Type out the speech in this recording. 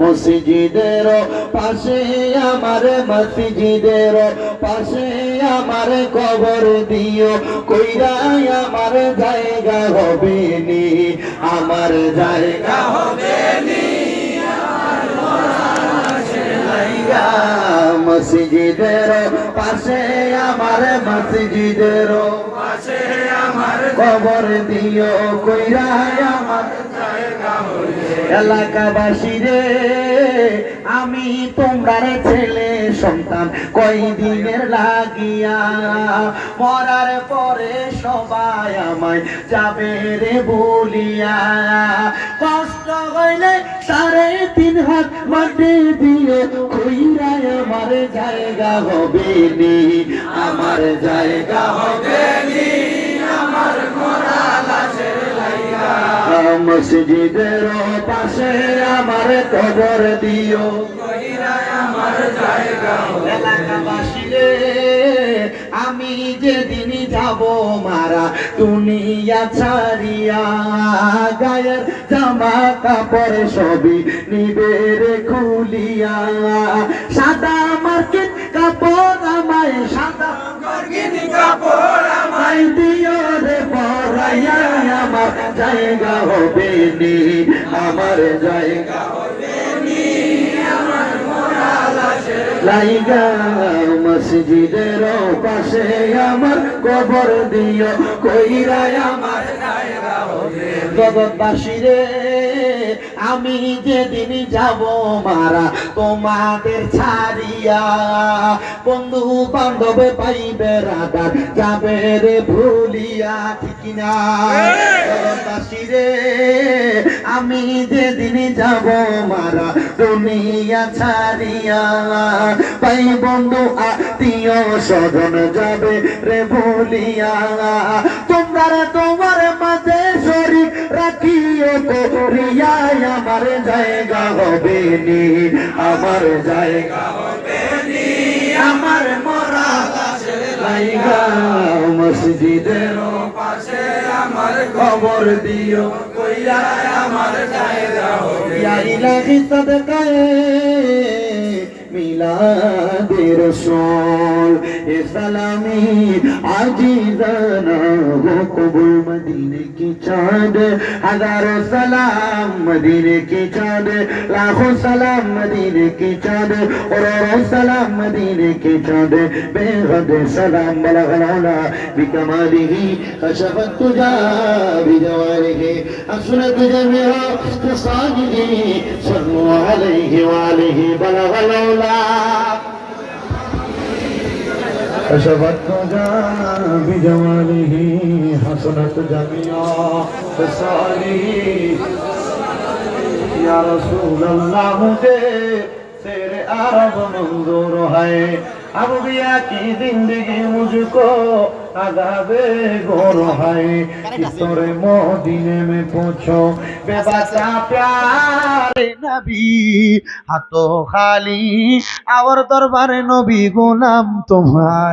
মসজিদের পাশে আমার মসজিদের পাশে আমার কবর দিও। কইরাই আমার জায়গা হবে নি, আমার জায়গা হবে নি। মসজিদের পাশে আমার মসজিদের কবর দিও কইরাই আমার এলাকাবাসী রে, আমি তোমরার ছেলে সন্তান। কয়দিনের লাগিয়া মরার পরে সবাই আমায় যাবে রে বলিয়া। কষ্ট হইলে সাড়ে তিন হাত মাটি দিয়ে কইরাই আমার জায়গা হবে নি। আমার জায়গা হবে মসজিদের পাশে আমার কবর দিও। আমি যেদিন যাব মারা দুনিয়া ছাড়িয়া, গায়ের জামা কাপড় সবই নিবে খুলিয়া। সাদা মার্কেট কাপড় আমার জায়গা হবে নি আমার জায়গা লাইগা মসজিদের পাশে আমার কবর দিও কইরা আমার জগৎবাসী রে আমি যেদিন যাব মারা তোমাদের ছাড়িয়া। বন্ধু বান্ধবে পাইবে রাদার যাবে রে ভুলিয়া ঠিক না জগৎবাসী রে আমি যেদিন যাব মারা দুনিয়া ছাড়িয়া। পাই বন্ধু আত্মীয় স্বজন যাবে রে ভুলিয়া। তোমরা তোমার মাঝে তো রিয়াই আমার জায়গা হবে নি। আমার জায়গা হবে নি। আমার মরা মসজিদের পাশে আমার খবর দিও, কইরা আমার জায়গা হবে ইলাহি সদকায়ে। मिलाद रसूल ये सलामी आजीजाना हो कबूल मदीने की चाँद, हज़ारों सलाम मदीने की चाँद, लाखों सलाम मदीने की चाँद और सलाम मदीने की चाँद, बेहद सलाम, बलगना, बिकमाली ही, कशफत तुझा سنة جميع خصاله صلوا عليه وعليه بلغ الأولى كشفت نجا بجماله حسنت جميع خصاله يا رسول الله مجھے تیرے عرب منظور ہے अब बिया की जिंदगी मुझको अदाबे गोर है तोरे मोदीने में पूछो बेबसा प्यारे नबी हाथों खाली और दरबारे नबी गुलाम तुम्हारे